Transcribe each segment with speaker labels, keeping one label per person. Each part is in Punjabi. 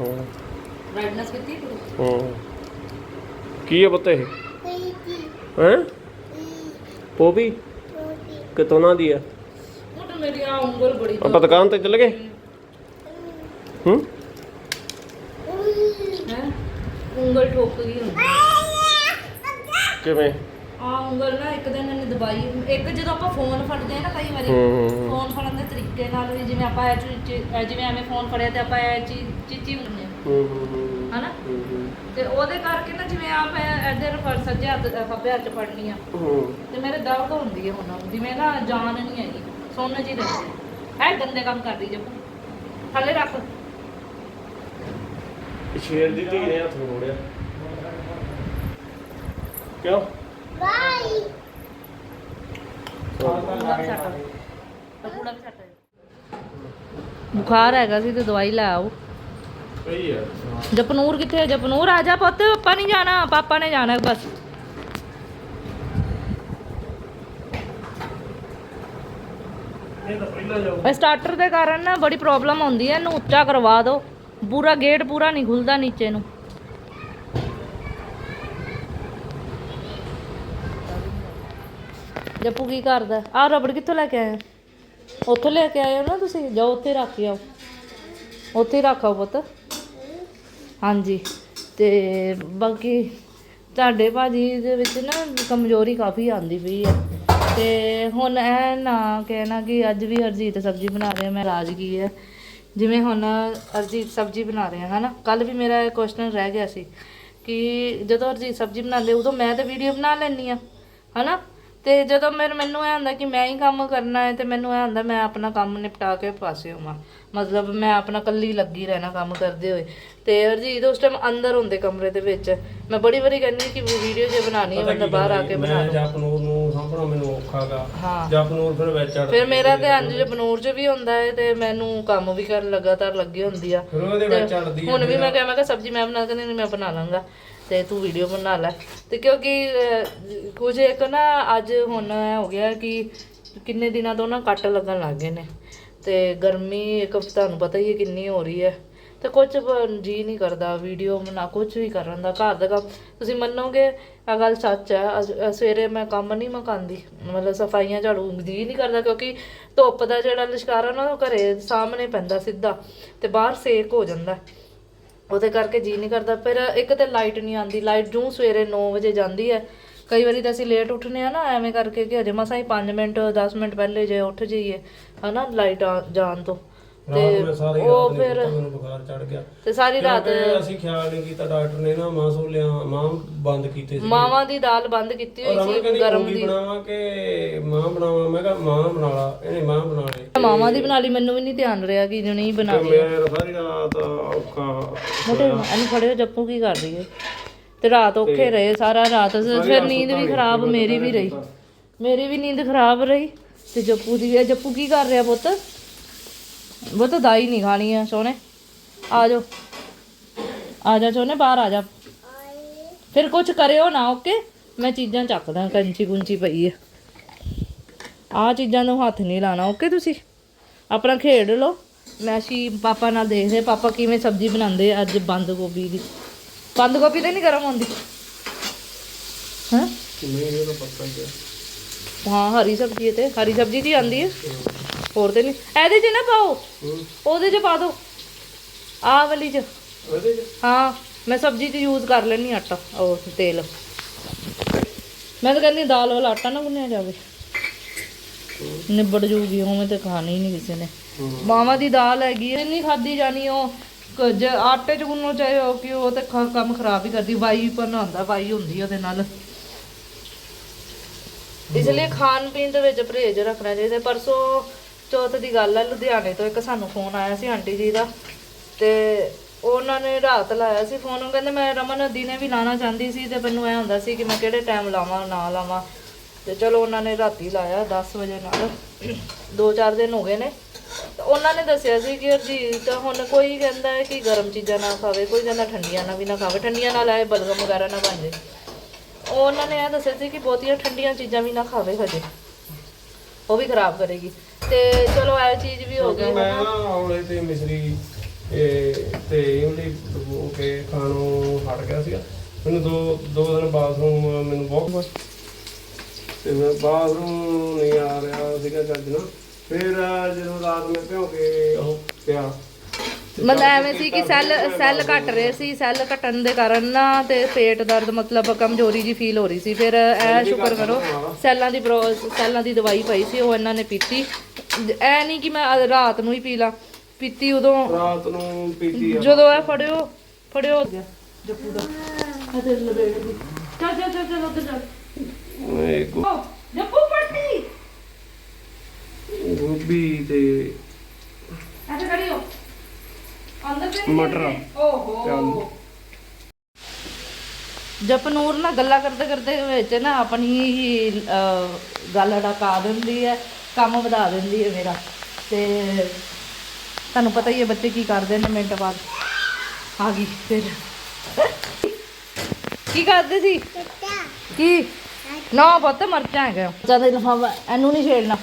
Speaker 1: ਹਾਂ।
Speaker 2: ਬ੍ਰਾਈਟਨੈਸ ਕੀਤੀ ਹੈ।
Speaker 1: ਕੀ ਹੈ ਪੁੱਤ ਇਹ? ਹੈ? ਕਿਤੋਂ ਨਾ ਦੀ ਆ?
Speaker 2: ਤਾਂ ਮੇਰੀ ਆ ਉਂਗਲ ਬੜੀ
Speaker 1: ਆਪਾਂ ਦੁਕਾਨ ਤੇ ਚੱਲ ਗਏ। ਹੂੰ।
Speaker 2: ਹੈ? ਉਂਗਲ ਠੋਕ ਗਈ ਹੁੰਦੀ
Speaker 1: ਕਿਵੇਂ?
Speaker 2: ਆ ਉਂਗਲ ਨਾ ਇੱਕ ਦਿਨ ਇਹਨੇ ਦਬਾਈ। ਇੱਕ ਜਦੋਂ ਆਪਾਂ ਫੋਨ ਫੜਦੇ ਆ ਨਾ ਕਈ ਵਾਰੀ। ਫੋਨ ਫੜਨ ਦੇ ਤਰੀਕੇ ਨਾਲ ਵੀ ਜਿਵੇਂ ਆਪਾਂ ਇਹ ਚੀ- ਚੀ- ਇਹ ਜਿਵੇਂ ਐਵੇਂ ਫੋਨ ਫੜਿਆ ਤੇ ਆਪਾਂ ਇਹ ਚੀ- ਚੀਚੀ ਹੁੰਦੇ ਆ।
Speaker 1: ਹੂੰ ਹੂੰ ਹੂੰ
Speaker 2: ਹਨਾ? ਤੇ ਉਹਦੇ ਕਰਕੇ ਨਾ ਜਿਵੇਂ ਆਪ ਇੱਧਰ ਫੜ ਸੱਜੇ ਹੱਥ ਖੱਬੇ ਹੱਥ 'ਚ ਫੜਨੀ ਆ। ਤੇ ਮੇਰੇ ਦਰਦ ਹੁੰਦੀ ਹੈ ਹੁਣ ਜਿਵੇਂ ਨਾ ਜਾਨ ਨਹੀਂ ਹੈਗੀ ਸੁੰਨ ਜੀ ਰਹਿੰਦੀ ਹੈ ਗੰਦੇ ਕੰਮ ਕਰਦੀ ਜੇ ਥੱਲੇ ਰੱਖ।
Speaker 1: ਸ਼ੇਰ ਦੀ ਧੀ ਨੇ ਹੱਥ ਮੋੜਿਆ। ਕਿਉਂ?
Speaker 2: ਬੁਖਾਰ ਹੈਗਾ ਸੀ ਤੇ ਦਵਾਈ ਲੈ ਆਓ।
Speaker 1: ਸਹੀ ਹੈ।
Speaker 2: ਜਪਨੂਰ ਕਿੱਥੇ ਹੈ ਜਪਨੂਰ ਆ ਜਾ ਪੁੱਤ ਪਾਪਾ ਨਹੀਂ ਜਾਣਾ ਪਾਪਾ ਨੇ ਜਾਣਾ ਬਸ।
Speaker 1: ਇਹ
Speaker 2: ਸਟਾਰਟਰ ਦੇ ਕਾਰਨ ਨਾ ਬੜੀ ਪ੍ਰੋਬਲਮ ਆਉਂਦੀ ਹੈ ਇਹਨੂੰ ਉੱਚਾ ਕਰਵਾ ਦਿਓ। ਪੂਰਾ ਗੇਟ ਪੂਰਾ ਨਹੀਂ ਖੁੱਲਦਾ ਨੀਚੇ ਨੂੰ। ਜੱਪੂ ਕੀ ਕਰਦਾ? ਆ ਰਬੜ ਕਿੱਥੋਂ ਲੈ ਕੇ ਆਏ? ਉੱਥੋਂ ਲੈ ਕੇ ਆਏ ਹੋ ਨਾ ਤੁਸੀਂ? ਜਾਓ, ਉੱਥੇ ਰੱਖ ਕੇ ਆਓ। ਉੱਥੇ ਹੀ ਰੱਖ ਆਓ ਪੁੱਤ। ਹਾਂਜੀ। ਤੇ ਬਾਕੀ ਤੁਹਾਡੇ ਭਾਜੀ ਦੇ ਵਿੱਚ ਨਾ ਕਮਜ਼ੋਰੀ ਕਾਫੀ ਆਂਦੀ ਪਈ ਹੈ ਤੇ ਹੁਣ ਇਹ ਨਾ ਕਹਿਣਾ ਕਿ ਅੱਜ ਵੀ ਹਰਜੀਤ ਸਬਜ਼ੀ ਬਣਾ ਰਿਹਾ, ਮੈਂ ਰਾਜਗੀ ਹੈ ਜਿਵੇਂ ਹੁਣ ਹਰਜੀਤ ਸਬਜ਼ੀ ਬਣਾ ਰਿਹਾ, ਹਨਾ? ਕੱਲ ਵੀ ਮੇਰਾ ਇਹ ਕੁਐਸਚਨ ਰਹਿ ਗਿਆ ਸੀ ਕਿ ਜਦੋਂ ਹਰਜੀਤ ਸਬਜ਼ੀ ਬਣਾਉਂਦੇ, ਉਦੋਂ ਮੈਂ ਤਾਂ ਵੀਡੀਓ ਬਣਾ ਲੈਂਦੀ ਆ, ਹਨਾ? ਤੇ ਜਦੋਂ ਮੇਰੇ ਮੈਨੂੰ ਇਹ ਹੁੰਦਾ ਕਿ ਮੈਂ ਹੀ ਕੰਮ ਕਰਨਾ ਹੈ ਤੇ ਮੈਨੂੰ ਇਹ ਹੁੰਦਾ ਮੈਂ ਆਪਣਾ ਕੰਮ ਨਿਪਟਾ ਕੇ ਪਾਸੇ ਹੋਵਾਂ। ਮਤਲਬ ਮੈਂ ਆਪਣਾ ਕੱਲੀ ਲੱਗੀ ਰਹਿਣਾ ਕੰਮ ਕਰਦੇ ਹੋਏ। ਤੇ ਹਰਜੀਤ ਉਸ ਟਾਈਮ ਅੰਦਰ ਹੁੰਦੇ ਕਮਰੇ ਦੇ ਵਿੱਚ। ਮੈਂ ਬੜੀ ਵਾਰੀ ਕਹਿੰਦੀ ਕਿ ਵੀਡੀਓ ਜੇ ਬਣਾਉਣੀ ਹੈ ਬੰਦਾ ਬਾਹਰ ਆ ਕੇ ਬਣਾ
Speaker 1: ਮੈਂ
Speaker 2: ਲਓ
Speaker 1: ਜਪਨੂਰ ਨੂੰ ਸਾਂਭਣਾ ਮੈਨੂੰ ਔਖਾਗਾ
Speaker 2: ਹਾਂ।
Speaker 1: ਜਪਨੂਰ ਫਿਰ ਵਿੱਚ
Speaker 2: ਫਿਰ ਮੇਰਾ ਧਿਆਨ ਜੇ ਬਨੂਰ 'ਚ ਵੀ ਹੁੰਦਾ ਹੈ ਤੇ ਮੈਨੂੰ ਕੰਮ ਵੀ ਕਰਨ ਲਗਾਤਾਰ ਲੱਗੀ ਹੁੰਦੀ ਆ।
Speaker 1: ਫਿਰ ਉਹਦੇ ਵਿੱਚ ਅੜਦੀ
Speaker 2: ਹੁਣ ਵੀ ਮੈਂ ਕਿਹਾ ਮੈਂ ਕਿਹਾ ਸਬਜ਼ੀ ਮੈਂ ਬਣਾ ਕੇ ਨਹੀਂ ਮੈਂ ਬਣਾ ਲਾਂਗਾ। ਤੇ ਤੂੰ ਵੀਡੀਓ ਬਣਾ ਲੈ। ਤੇ ਕਿਉਂਕਿ ਕੁਝ ਇੱਕ ਨਾ ਅੱਜ ਹੁਣ ਇਹ ਹੋ ਗਿਆ ਕਿ ਕਿੰਨੇ ਦਿਨਾਂ ਤੋਂ ਨਾ ਕੱਟ ਲੱਗਣ ਲੱਗ ਗਏ ਨੇ। ਤੇ ਗਰਮੀ ਇੱਕ ਤੁਹਾਨੂੰ ਪਤਾ ਹੀ ਹੈ ਕਿੰਨੀ ਹੋ ਰਹੀ ਹੈ। ਤੇ ਕੁਝ ਜੀ ਨਹੀਂ ਕਰਦਾ ਵੀਡੀਓ ਬਣਾ ਕੁਝ ਵੀ ਕਰਨ ਦਾ ਘਰ ਦਾ ਕੰਮ। ਤੁਸੀਂ ਮੰਨੋਗੇ ਆ ਗੱਲ ਸੱਚ ਹੈ। ਅ, ਸਵੇਰੇ ਮੈਂ ਕੰਮ ਨਹੀਂ ਮਕਾਂਦੀ। ਮਤਲਬ ਸਫਾਈਆਂ ਝਾੜੂ ਜੀ ਨਹੀਂ ਕਰਦਾ ਕਿਉਂਕਿ ਧੁੱਪ ਦਾ ਜਿਹੜਾ ਲਿਸ਼ਕਾਰਾ ਨਾ ਉਹ ਘਰੇ ਸਾਹਮਣੇ ਪੈਂਦਾ ਸਿੱਧਾ। ਤੇ ਬਾਹਰ ਸੇਕ ਹੋ ਜਾਂਦਾ। ਉਹਦੇ ਕਰਕੇ ਜੀ ਨਹੀਂ ਕਰਦਾ। ਫਿਰ ਇੱਕ ਤੇ ਲਾਈਟ ਨਹੀਂ ਆਂਦੀ ਲਾਈਟ ਜੂੰ ਸਵੇਰੇ 9 ਵਜੇ ਜਾਂਦੀ ਹੈ। ਕਈ ਵਾਰੀ ਤਾਂ ਅਸੀਂ ਲੇਟ ਉੱਠਨੇ ਆ ਨਾ, ਐਵੇਂ ਕਰਕੇ ਕਿ ਹਜੇ ਮਸਾਂ ਹੀ 5 ਮਿੰਟ 10 ਮਿੰਟ ਪਹਿਲੇ ਜੇ ਉੱਠ ਜਾਈਏ, ਹਨਾ ਲਾਈਟ ਜਾਣ ਤੋਂ।
Speaker 1: ਰਾਤ ਨੂੰ ਸਾਰੀ ਰਾਤ ਮੈਨੂੰ ਬੁਖਾਰ ਚੜ ਗਿਆ।
Speaker 2: ਤੇ ਸਾਰੀ ਰਾਤ
Speaker 1: ਕਿਉਂਕਿ ਅਸੀਂ ਖਿਆਲ ਨਹੀਂ ਕੀਤਾ ਡਾਕਟਰ ਨੇ ਨਾ ਮਾਂ ਸੋਲਿਆ ਮਾਂ ਬੰਦ ਕੀਤੇ ਸੀ
Speaker 2: ਮਾਵਾਂ ਦੀ ਦਾਲ ਬੰਦ ਕੀਤੀ ਹੋਈ ਸੀ
Speaker 1: ਕਹਿੰਦੀ
Speaker 2: ਗਰਮ ਦੀ।
Speaker 1: ਬਣਾਵਾਂ ਕਿ ਮਾਂ ਬਣਾਵਾਂ? ਮੈਂ ਕਿਹਾ ਮਾਂ ਬਣਾ ਲਾ ਇਹਨੇ ਮਾਂ ਬਣਾ ਲਈ
Speaker 2: ਮਾਵਾਂ ਦੀ ਬਣਾ ਲਈ ਮੈਨੂੰ ਵੀ ਨਹੀਂ ਧਿਆਨ ਰਿਹਾ ਕਿ ਜੋ ਨਹੀਂ ਬਣਾ
Speaker 1: ਤੇ ਮੈਂ ਸਾਰੀ ਰਾਤ ਔਖਾ
Speaker 2: ਮੋਟੇ ਇਹਨੂੰ ਫੜਿਓ ਜੱਪੂ ਕੀ ਕਰ ਰਹੀ ਹੈ ਤੇ ਰਾਤ ਔਖੇ ਰਹੇ ਸਾਰਾ ਰਾਤ ਫਿਰ ਨੀਂਦ ਵੀ ਖਰਾਬ ਮੇਰੀ ਵੀ ਰਹੀ। ਮੇਰੀ ਵੀ ਨੀਂਦ ਖਰਾਬ ਰਹੀ ਤੇ ਜੱਪੂ ਦੀ ਜੱਪੂ ਕੀ ਕਰ ਰਿਹਾ ਪੁੱਤ? ਪੁੱਤ ਦਾਈ ਨਹੀਂ ਖਾਣੀ ਆ ਸੋਨੇ ਆ ਜਾਓ। ਆ ਜਾ ਸੋਨੇ ਬਾਹਰ ਆ ਜਾ। ਫਿਰ ਕੁਝ ਕਰਿਓ ਨਾ ਓਕੇ? ਮੈਂ ਚੀਜ਼ਾਂ ਚੱਕਦਾ ਕੰਚੀ ਕੁੰਚੀ ਪਈ ਹੈ ਆ ਚੀਜ਼ਾਂ ਨੂੰ ਹੱਥ ਨਹੀਂ ਲਾਣਾ ਓਕੇ ਤੁਸੀਂ? ਆਪਣਾ ਖੇਡ ਲਓ। ਮੈਂ ਸੀ ਪਾਪਾ ਨਾਲ ਦੇਖਦੇ ਪਾਪਾ ਕਿਵੇਂ ਸਬਜ਼ੀ ਬਣਾਉਂਦੇ ਆ ਅੱਜ ਬੰਦ ਗੋਭੀ ਦੀ। ਬੰਦ ਗੋਭੀ ਤੇ ਨਹੀਂ ਗਰਮ ਹੁੰਦੀ? ਹਾਂ?
Speaker 1: ਮੇਰੇ ਤਾਂ ਪੱਕਾ ਹੀ ਆ।
Speaker 2: ਹਾਂ ਹਰੀ ਸਬਜ਼ੀ ਤੇ ਹਰੀ ਸਬਜ਼ੀ ਦੀ ਆਂਦੀ ਹੈ। ਹੋਰ ਤੇ ਨਹੀਂ ਇਹਦੇ 'ਚ ਨਾ ਪਾਓ। ਉਹਦੇ 'ਚ ਪਾ ਦਿਓ ਆਹ ਵਾਲੀ 'ਚ।
Speaker 1: ਉਹਦੇ ਚ?
Speaker 2: ਹਾਂ ਮੈਂ ਸਬਜ਼ੀ 'ਚ ਯੂਜ਼ ਕਰ ਲੈਣੀ ਆਟਾ ਉਹ ਤੇਲ। ਮੈਂ ਤਾਂ ਕਹਿੰਦੀ ਦਾਲ ਵਾਲਾ ਆਟਾ ਨਾ ਗੁੰਨਿਆ ਜਾਵੇ। ਨਿਬੜ ਜੂਗੀ ਉਵੇਂ ਤੇ ਖਾਣੀ ਨਹੀਂ ਕਿਸੇ ਨੇ। ਮਾਵਾਂ ਦੀ ਦਾਲ ਹੈਗੀ ਹੈ ਨਹੀਂ ਖਾਦੀ ਜਾਣੀ ਉਹ ਕ- ਜੇ ਆਟੇ 'ਚ ਗੁੰਨੋ ਚਾਹੇ ਉਹ ਕਿ ਉਹ ਤੇ ਕੰਮ ਖਰਾਬ ਹੀ ਕਰਦੀ ਵਾਈ ਬਣਾਉਂਦਾ ਵਾਈ ਹੁੰਦੀ ਉਹਦੇ ਨਾਲ। ਇਸ ਲਈ ਖਾਣ ਪੀਣ ਦੇ ਵਿੱਚ ਪਰਹੇਜ਼ ਰੱਖਣਾ ਚਾਹੀਦਾ। ਪਰਸੋਂ ਚੌਥ ਦੀ ਗੱਲ ਹੈ ਲੁਧਿਆਣੇ ਤੋਂ ਇੱਕ ਸਾਨੂੰ ਫੋਨ ਆਇਆ ਸੀ ਆਂਟੀ ਜੀ ਦਾ ਤੇ ਉਹਨਾਂ ਨੇ ਰਾਤ ਲਾਇਆ ਸੀ ਫੋਨ ਉਹ ਕਹਿੰਦੇ ਮੈਂ ਰਮਨ ਦਿਨੇ ਵੀ ਲਾਣਾ ਚਾਹੁੰਦੀ ਸੀ ਤੇ ਮੈਨੂੰ ਐ ਹੁੰਦਾ ਸੀ ਕਿ ਮੈਂ ਕਿਹੜੇ ਟਾਈਮ ਲਾਵਾਂ, ਨਾ ਲਾਵਾਂ। ਤੇ ਚਲੋ ਉਹਨਾਂ ਨੇ ਰਾਤੀ ਲਾਇਆ 10 ਵਜੇ ਨਾਲ 2-4 ਦਿਨ ਹੋ ਗਏ ਨੇ। ਤੇ ਉਹਨਾਂ ਨੇ ਦੱਸਿਆ ਸੀ ਕਿ ਹਰਜੀਤ ਹੁਣ ਕੋਈ ਕਹਿੰਦਾ ਹੈ ਕਿ ਗਰਮ ਚੀਜ਼ਾਂ ਨਾ ਖਾਵੇ, ਕੋਈ ਕਹਿੰਦਾ ਠੰਡੀਆਂ ਨਾ ਵੀ ਨਾ ਖਾਵੇ, ਠੰਡੀਆਂ ਨਾਲ ਆਏ ਬਲਗਮ ਵਗੈਰਾ ਨਾ ਬਣ ਜੇ ਉਹਨਾਂ ਨੇ ਇਹ ਦੱਸਿਆ ਸੀ ਕਿ ਬਹੁਤੀਆਂ ਠੰਡੀਆਂ ਚੀਜ਼ਾਂ ਵੀ ਨਾ ਖਾਵੇ ਹਜੇ। ਉਹ ਵੀ ਖਰਾਬ ਕਰੇਗੀ। ਤੇ ਚਲੋ ਇਹ ਚੀਜ਼ ਵੀ ਹੋ ਗਈ
Speaker 1: ਮੈਂ ਨਾ ਔਲੇ ਤੇ ਮਿਸਰੀ ਇਹ ਤੇ ਉਹਨੇ ਹੋ ਕੇ ਖਾਣੋਂ ਹਟ ਗਿਆ ਸੀਗਾ। ਮੈਨੂੰ ਦੋ ਦੋ ਦਿਨ ਬਾਥਰੂਮ ਮੈਨੂੰ ਬਹੁਤ ਤੇ ਮੈਂ ਬਾਥਰੂਮ ਨਹੀਂ ਆ ਰਿਹਾ ਸੀਗਾ ਚੱਜ ਨਾਲ। ਫਿਰ ਜਦੋਂ ਰਾਤ ਮੈਂ ਭਿਉਂ ਕੇ ਉਹ ਪਿਆ
Speaker 2: ਮਤਲਬ ਐਵੇਂ ਸੀ ਕਿ ਸੈੱਲ ਸੈੱਲ ਘਟ ਰਹੇ ਸੀ ਸੈੱਲ ਘਟਣ ਦੇ ਕਾਰਨ ਨਾ ਤੇ ਪੇਟ ਦਰਦ ਮਤਲਬ ਕਮਜ਼ੋਰੀ ਜੀ ਫੀਲ ਹੋ ਰਹੀ ਸੀ। ਫਿਰ ਐ ਸ਼ੁਕਰ ਕਰੋ ਸੈੱਲਾਂ ਦੀ ਸੈੱਲਾਂ ਦੀ ਦਵਾਈ ਪਈ ਸੀ ਉਹ ਇਹਨਾਂ ਨੇ ਪੀਤੀ। ਐ ਨਹੀਂ ਕਿ ਮੈਂ ਰਾਤ ਨੂੰ ਹੀ ਪੀ ਲਾ। ਪੀਤੀ ਉਦੋਂ।
Speaker 1: ਰਾਤ ਨੂੰ ਪੀਤੀ
Speaker 2: ਜਦੋਂ ਇਹ ਫੜਿਓ ਫੜਿਓ। ਗਿਆ ਜੱਪੂ ਦਾ। ਅਤੇ ਲਬੇੜ ਦੀ। ਚੱਲ ਚੱਲ ਚੱਲ ਚੱਲ ਉੱਧਰ ਚੱਲ।
Speaker 1: ਇਹ ਗੋ-
Speaker 2: ਜੱਪੂ ਪੜਦੀ
Speaker 1: ਗੋਭੀ ਤੇ
Speaker 2: ਐਸੇ ਕਰਿਓ ਅੰਦਰ ਤੇ
Speaker 1: ਮਟਰ।
Speaker 2: ਓਹੋ। ਜਪਨੂਰ ਨਾ ਗੱਲਾਂ ਕਰਦੇ ਕਰਦੇ ਵਿੱਚ ਨਾ ਆਪਣੀ ਗੱਲ ਅੜਕਾ ਦਿੰਦੀ ਹੈ ਕੰਮ ਵਧਾ ਦਿੰਦੀ ਹੈ ਮੇਰਾ। ਤੇ ਤੁਹਾਨੂੰ ਪਤਾ ਹੀ ਹੈ ਬੱਚੇ ਕੀ ਕਰਦੇ ਨੇ ਮਿੰਟ ਬਾਅਦ। ਆ ਗਈ ਫਿਰ। ਕੀ ਕਰਦੇ ਸੀ? ਕੀ? ਨਾ ਪੁੱਤ ਮਰਚਾਂ ਹੈਗਾ ਜ਼ਿਆਦਾ ਇਹਨੂੰ ਨਹੀਂ ਛੇੜਨਾ।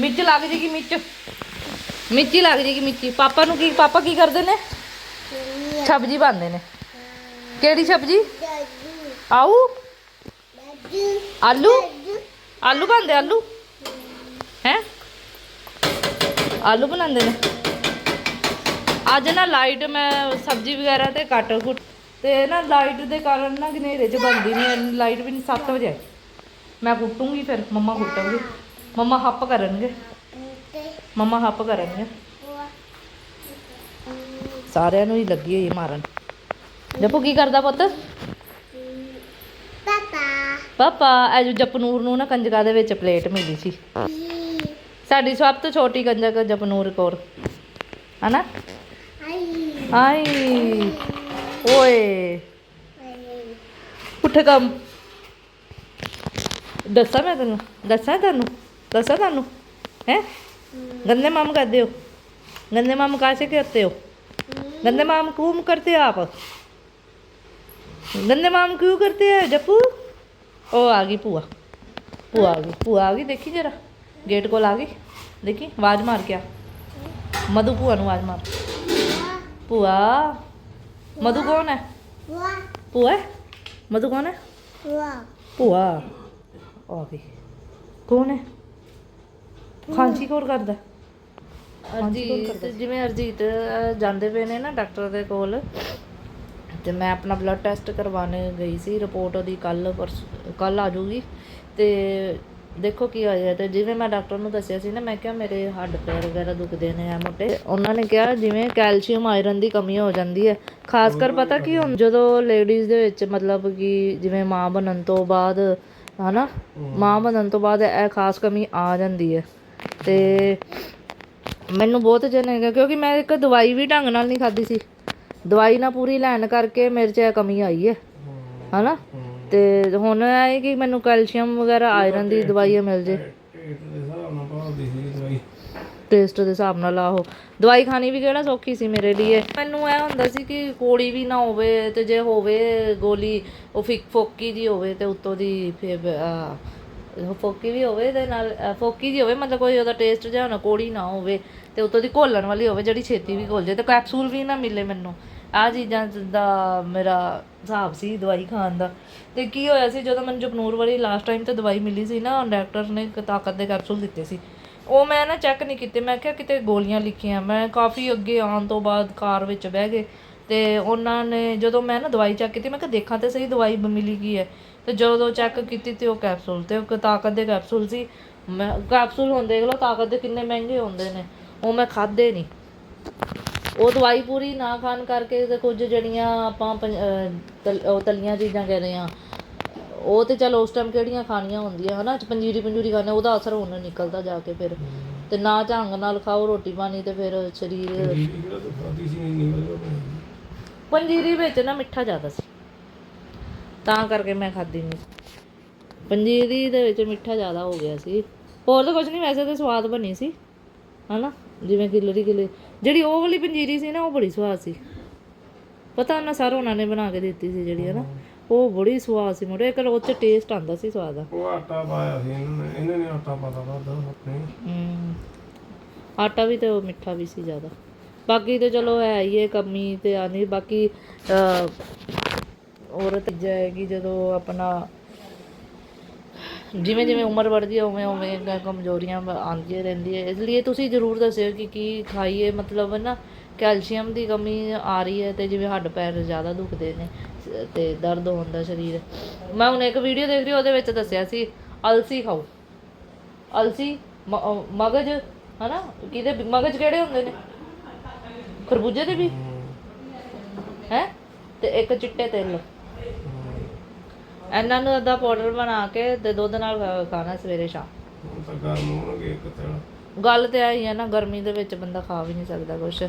Speaker 2: ਮਿਰਚ ਲੱਗ ਜੇਗੀ ਮਿਰਚ। ਮਿੱਚੀ ਲੱਗ ਜੇਗੀ ਮਿੱਚੀ। ਪਾਪਾ ਨੂੰ ਕੀ ਪਾਪਾ ਕੀ ਕਰਦੇ ਨੇ? ਸਬਜ਼ੀ ਬਣਦੇ ਨੇ। ਕਿਹੜੀ ਸਬਜ਼ੀ ਆਊ? ਆਲੂ? ਆਲੂ ਬਣਦੇ ਆਲੂ? ਹੈ? ਆਲੂ ਬਣਾਉਂਦੇ ਨੇ। ਅੱਜ ਨਾ ਲਾਈਟ ਮੈਂ ਸਬਜ਼ੀ ਵਗੈਰਾ ਤੇ ਕੱਟ ਕੁੱਟ ਤੇ ਨਾ ਲਾਈਟ ਦੇ ਕਾਰਨ ਨਾ ਹਨੇਰੇ ਚ ਬਣਦੀ ਨਹੀਂ ਲਾਈਟ ਵੀ ਨਹੀਂ 7 ਵਜੇ ਮੈਂ ਕੁੱਟੂੰਗੀ ਫਿਰ, ਮੰਮਾ ਕੁੱਟਣਗੇ। ਮੰਮਾ ਹੱਪ ਕਰਨਗੇ। ਮੰਮਾ ਹੱਪ ਕਰਨਗੇ ਸਾਰਿਆਂ ਨੂੰ ਹੀ ਲੱਗੀ ਹੋਈ ਮਾਰਨ। ਜੱਪੂ ਕੀ ਕਰਦਾ ਪੁੱਤ? ਪਾਪਾ। ਅੱਜ ਜਪਨੂਰ ਨੂੰ ਨਾ ਕੰਜਕਾਂ ਦੇ ਵਿੱਚ ਪਲੇਟ ਮਿਲੀ ਸੀ। ਸਾਡੀ ਸਭ ਤੋਂ ਛੋਟੀ ਕੰਜਕ ਜਪਨੂਰ ਕੌਰ। ਹਨਾ? ਆਈ। ਓਏ। ਉੱਠ ਕੰਮ। ਦੱਸਾਂ ਮੈਂ ਤੈਨੂੰ? ਦੱਸਾਂ ਤੈਨੂੰ? ਦੱਸਾਂ ਤੁਹਾਨੂੰ ਹੈ? गंदे माम करते हो गंदे माम कहाँ से करते हो गंदे माम क्यों करते हो आप गंदे माम क्यों करते हैं जप्पू ओ आ गई पुआ पुआ आ गई पुआ आ गई देखी जरा गेट को आ गई देखी आवाज मार क्या मधु पुआ नु आवाज मार पुआ मधु कौन है पुआ है मधु कौन है पुआ आ गई कौन है ਖਾਂਸੀ ਕੌਣ ਕਰਦਾ। ਅਰਜੀਤ ਜਿਵੇਂ ਅਰਜੀਤ ਅਹ, ਜਾਂਦੇ ਪਏ ਨੇ ਨਾ ਡਾਕਟਰ ਦੇ ਕੋਲ ਤੇ ਮੈਂ ਆਪਣਾ ਬਲੱਡ ਟੈਸਟ ਕਰਵਾਉਣ ਗਈ ਸੀ ਰਿਪੋਰਟ ਉਹਦੀ ਕੱਲ ਪਰਸ ਕੱਲ ਆ ਜਾਊਗੀ। ਤੇ ਦੇਖੋ ਕੀ ਹੋਇਆ ਤੇ ਜਿਵੇਂ ਮੈਂ ਡਾਕਟਰ ਨੂੰ ਦੱਸਿਆ ਸੀ ਨਾ ਮੈਂ ਕਿਹਾ ਮੇਰੇ ਹੱਡ ਪੈਰ ਵਗੈਰਾ ਦੁਖਦੇ ਨੇ ਆ ਮੋਟੇ। ਉਹਨਾਂ ਨੇ ਕਿਹਾ ਜਿਵੇਂ ਕੈਲਸ਼ੀਅਮ ਆਇਰਨ ਦੀ ਕਮੀ ਹੋ ਜਾਂਦੀ ਹੈ। ਖਾਸ ਕਰ ਪਤਾ ਕੀ ਹੁਣ ਜਦੋਂ ਲੇਡੀਜ਼ ਦੇ ਵਿੱਚ ਮਤਲਬ ਕਿ ਜਿਵੇਂ ਮਾਂ ਬਣਨ ਤੋਂ ਬਾਅਦ ਹਨਾ? ਮਾਂ ਬਣਨ ਤੋਂ ਬਾਅਦ ਇਹ ਖਾਸ ਕਮੀ ਆ ਜਾਂਦੀ ਹੈ। ਤੇ ਮੈਨੂੰ ਬਹੁਤ ਜਨ ਕਿਉਂਕਿ ਮੈਂ ਇੱਕ ਦਵਾਈ ਵੀ ਢੰਗ ਨਾਲ ਨਹੀਂ ਖਾਧੀ ਸੀ। ਦਵਾਈ ਨਾ ਪੂਰੀ ਲੈਣ ਕਰਕੇ ਮੇਰੇ 'ਚ ਕਮੀ ਆਈ ਹੈ। ਹਨਾ? ਤੇ ਹੁਣ ਇਹ ਕਿ ਮੈਨੂੰ ਕੈਲਸ਼ੀਅਮ ਵਗੈਰਾ, ਆਇਰਨ ਦੀ ਦਵਾਈ ਮਿਲ ਜੇ। ਟੇਸਟ ਦੇ ਹਿਸਾਬ ਨਾਲ ਆਹੋ। ਦਵਾਈ ਖਾਣੀ ਵੀ ਕਿਹੜਾ ਸੌਖੀ ਸੀ ਮੇਰੇ ਲਈ ਮੈਨੂੰ ਇਹ ਹੁੰਦਾ ਸੀ ਕਿ ਕੋੜੀ ਵੀ ਨਾ ਹੋਵੇ ਤੇ ਜੇ ਹੋਵੇ ਗੋਲੀ, ਉਹ ਫਿਕ ਫੋਕੀ ਜੀ ਹੋਵੇ ਤੇ ਉੱਤੋਂ ਦੀ ਫੇਰ ਫੋਕੀ ਵੀ ਹੋਵੇ ਤੇ ਨਾਲ ਫੋਕੀ ਜੀ ਹੋਵੇ, ਮਤਲਬ ਕੋਈ ਉਹਦਾ ਟੇਸਟ ਜਿਹਾ ਨਾ, ਕੋੜੀ ਨਾ ਹੋਵੇ ਤੇ ਉੱਤੋਂ ਦੀ ਘੋਲਣ ਵਾਲੀ ਹੋਵੇ, ਜਿਹੜੀ ਛੇਤੀ ਵੀ ਘੋਲ ਜੇ ਤੇ ਕੈਪਸੂਲ ਵੀ ਨਾ ਮਿਲੇ ਮੈਨੂੰ। ਆਹ ਚੀਜ਼ਾਂ ਦਾ ਮੇਰਾ ਹਿਸਾਬ ਸੀ ਦਵਾਈ ਖਾਣ ਦਾ। ਤੇ ਕੀ ਹੋਇਆ ਸੀ, ਜਦੋਂ ਮੈਨੂੰ ਜਪਨੂਰ ਵਾਲੀ ਲਾਸਟ ਟਾਈਮ ਤੇ ਦਵਾਈ ਮਿਲੀ ਸੀ ਨਾ ਡਾਕਟਰ ਨੇ ਇੱਕ ਤਾਕਤ ਦੇ ਕੈਪਸੂਲ ਦਿੱਤੇ ਸੀ। ਉਹ ਮੈਂ ਨਾ ਚੈੱਕ ਨਹੀਂ ਕੀਤੇ, ਮੈਂ ਕਿਹਾ ਕਿਤੇ ਗੋਲੀਆਂ ਲਿਖੀਆਂ, ਮੈਂ ਕਾਫੀ ਅੱਗੇ ਆਉਣ ਤੋਂ ਬਾਅਦ ਕਾਰ ਵਿੱਚ ਬਹਿ ਗਏ ਤੇ ਉਹਨਾਂ ਨੇ ਜਦੋਂ ਮੈਂ ਨਾ ਦਵਾਈ ਚੈੱਕ ਕੀਤੀ, ਮੈਂ ਕਿਹਾ ਦੇਖਾਂ ਤੇ ਸਹੀ ਦਵਾਈ ਮਿਲੀ ਕੀ ਹੈ। ਤੇ ਜਦੋਂ ਚੈੱਕ ਕੀਤੀ ਤੇ ਉਹ ਕੈਪਸੂਲ ਤੇ ਉਹ ਤਾਕਤ ਦੇ ਕੈਪਸੂਲ ਸੀ। ਮੈਂ ਕੈਪਸੂਲ ਹੁਣ ਦੇਖ ਲਓ ਤਾਕਤ ਦੇ ਕਿੰਨੇ ਮਹਿੰਗੇ ਹੁੰਦੇ ਨੇ। ਉਹ ਮੈਂ ਖਾਦੇ ਨਹੀਂ ਉਹ ਦਵਾਈ ਪੂਰੀ ਨਾ ਖਾਣ ਕਰਕੇ ਤੇ ਕੁਝ ਜਿਹੜੀਆਂ ਆਪਾਂ ਉਹ ਤਲੀਆਂ ਚੀਜ਼ਾਂ ਕਹਿੰਦੇ ਆ ਉਹ ਤੇ ਚਲ ਉਸ ਟਾਈਮ ਕਿਹੜੀਆਂ ਖਾਣੀਆਂ ਹੁੰਦੀਆਂ ਹਨਾ? ਪੰਜੀਰੀ ਪੰਜੂਰੀ ਖਾਣੇ ਉਹਦਾ ਅਸਰ ਹੁਣ ਨਿਕਲਦਾ ਜਾ ਕੇ ਫਿਰ। ਤੇ ਨਾ ਝੰਗ ਨਾਲ ਖਾਓ ਰੋਟੀ ਪਾਣੀ ਤੇ ਫਿਰ ਸਰੀਰ ਪੰਜੀਰੀ ਵਿੱਚ ਨਾ ਮਿੱਠਾ ਜ਼ਿਆਦਾ ਸੀ। ਤਾਂ ਕਰਕੇ ਮੈਂ ਖਾਦੀ ਨਹੀਂ ਪੰਜੀਰੀ ਦੇ ਵਿੱਚ ਮਿੱਠਾ ਜ਼ਿਆਦਾ ਹੋ ਗਿਆ ਸੀ। ਹੋਰ ਤਾਂ ਕੁਝ ਨਹੀਂ ਵੈਸੇ ਤਾਂ ਸਵਾਦ ਬਣੀ ਸੀ। ਹਨਾ? ਜਿਵੇਂ ਕਿਲਰੀ ਕਿਲੇ ਜਿਹੜੀ ਉਹ ਵਾਲੀ ਪੰਜੀਰੀ ਸੀ ਨਾ ਉਹ ਬੜੀ ਸਵਾਦ ਸੀ। ਪਤਾ ਉਹਨਾਂ ਸਾਰਾ ਉਹਨਾਂ ਨੇ ਬਣਾ ਕੇ ਦਿੱਤੀ ਸੀ ਜਿਹੜੀ ਹਨਾ? ਉਹ ਬੜੀ ਸਵਾਦ ਸੀ ਮੋੜੇ ਇੱਕ ਉਹ ਚ ਟੇਸਟ ਆਂਦਾ ਸੀ ਸਵਾਦ। ਦਾ
Speaker 1: ਉਹ ਆਟਾ ਪਾਇਆ ਸੀ ਇਹਨਾਂ ਨੇ ਇਹਨਾਂ ਨੇ ਆਟਾ ਪਾਤਾ ਵਾਦਾ ਆਪਣੇ
Speaker 2: ਹਮ, ਆਟਾ ਵੀ ਤੇ ਉਹ ਮਿੱਠਾ ਵੀ ਸੀ ਜ਼ਿਆਦਾ। ਬਾਕੀ ਤੇ ਚਲੋ ਹੈ ਹੀ ਹੈ ਕਮੀ ਤੇ ਆ ਨਹੀਂ ਬਾਕੀ ਔਰਤ ਜਾਏਗੀ ਜਦੋਂ ਆਪਣਾ ਜਿਵੇਂ ਜਿਵੇਂ ਉਮਰ ਵੱਧਦੀ ਹੈ ਉਵੇਂ ਉਵੇਂ ਕਮਜ਼ੋਰੀਆਂ ਆਉਂਦੀਆਂ ਰਹਿੰਦੀਆਂ। ਇਸ ਲਈ ਤੁਸੀਂ ਜ਼ਰੂਰ ਦੱਸਿਓ ਕਿ ਕੀ ਖਾਈਏ। ਮਤਲਬ ਨਾ ਕੈਲਸ਼ੀਅਮ ਦੀ ਕਮੀ ਆ ਰਹੀ ਹੈ ਤੇ ਜਿਵੇਂ ਹੱਡ ਪੈਰ ਜ਼ਿਆਦਾ ਦੁਖਦੇ ਨੇ ਤੇ ਦਰਦ ਹੁੰਦਾ ਸਰੀਰ। ਮੈਂ ਹੁਣ ਇੱਕ ਵੀਡੀਓ ਦੇਖ ਰਹੀ ਉਹਦੇ ਵਿੱਚ ਦੱਸਿਆ ਸੀ ਅਲਸੀ ਖਾਓ। ਅਲਸੀ ਮਗਜ ਹਨਾ? ਕਿਹਦੇ ਮਗਜ ਕਿਹੜੇ ਹੁੰਦੇ ਨੇ? ਖਰਬੂਜੇ ਦੇ ਵੀ? ਹੈ? ਤੇ ਇੱਕ ਚਿੱਟੇ ਤਿਲ। ਇਹਨਾਂ ਨੂੰ ਅੱਧਾ ਪਾਊਡਰ ਬਣਾ ਕੇ ਤੇ ਦੁੱਧ ਨਾਲ ਖਾ- ਖਾਣਾ ਸਵੇਰੇ ਸ਼ਾਮ।
Speaker 1: ਹੁਣ ਤਾਂ ਗਰਮ ਹੋਣਗੇ ਇੱਕ ਤੇਲ
Speaker 2: ਗੱਲ ਤੇ ਆਈ ਹੈ ਨਾ ਗਰਮੀ ਦੇ ਵਿੱਚ ਬੰਦਾ ਖਾ ਵੀ ਨਹੀਂ ਸਕਦਾ ਕੁਛ।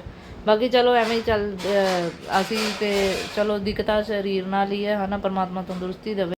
Speaker 2: ਬਾਕੀ ਚਲੋ ਐਵੇਂ ਹੀ ਚੱਲ ਅਹ ਅਸੀਂ ਤੇ ਚਲੋ ਦਿੱਕਤਾਂ ਸਰੀਰ ਨਾਲ ਹੀ ਹੈ ਹਨਾ ਪਰਮਾਤਮਾ ਤੰਦਰੁਸਤੀ ਦੇਵੇ।